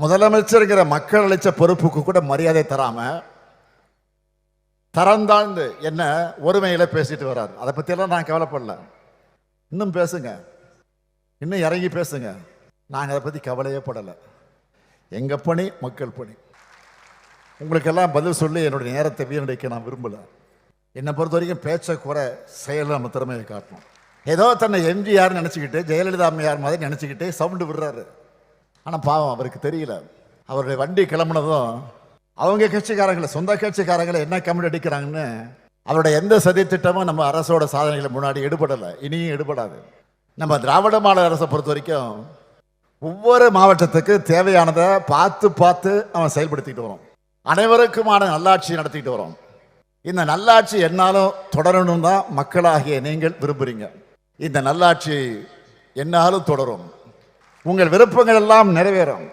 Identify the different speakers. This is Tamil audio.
Speaker 1: முதலமைச்சருங்கிற மக்கள் அளிச்ச பொறுப்புக்கு கூட மரியாதை தராம தரந்தாழ்ந்து என்ன ஒருமையில பேசிட்டு வர்றார். அதை பத்தியெல்லாம் நான் கவலைப்படல. இன்னும் பேசுங்க. இன்னும் இறங்கி பேசுங்க. நாங்கள் அதை பற்றி கவலையே படலை. எங்கள் பணி மக்கள் பணி. உங்களுக்கெல்லாம் பதில் சொல்லி என்னுடைய நேரத்தை வீணடிக்க நான் விரும்பல. என்னை பொறுத்த வரைக்கும் பேச்சை குறை செயலில் நம்ம திறமையை காட்டணும். ஏதோ தன்னை எம்ஜிஆர் நினச்சிக்கிட்டு ஜெயலலிதா அம்மையார் மாதிரி நினச்சிக்கிட்டு சவுண்டு விடுறாரு. ஆனால் பாவம் அவருக்கு தெரியல. அவருடைய வண்டி கிளம்புனதும் அவங்க கட்சிக்காரங்களை சொந்த கட்சிக்காரங்களை என்ன கமெண்ட் அடிக்கிறாங்கன்னு அவருடைய எந்த சதித்திட்டமும் நம்ம அரசோட சாதனைகளை முன்னாடி எடுபடலை. இனியும் எடுபடாது. நம்ம திராவிட மாநில அரசை பொறுத்த வரைக்கும் ஒவ்வொரு மாவட்டத்துக்கு தேவையானதை பார்த்து பார்த்து அவன் செயல்படுத்திட்டு வரோம். அனைவருக்குமான நல்லாட்சி நடத்திட்டு வரோம். இந்த நல்லாட்சி என்னாலும் தொடரணும் தான் மக்களாகிய நீங்கள் விரும்புகிறீங்க இந்த நல்லாட்சி என்னாலும் தொடரும். உங்கள் விருப்பங்கள் எல்லாம் நிறைவேறும்.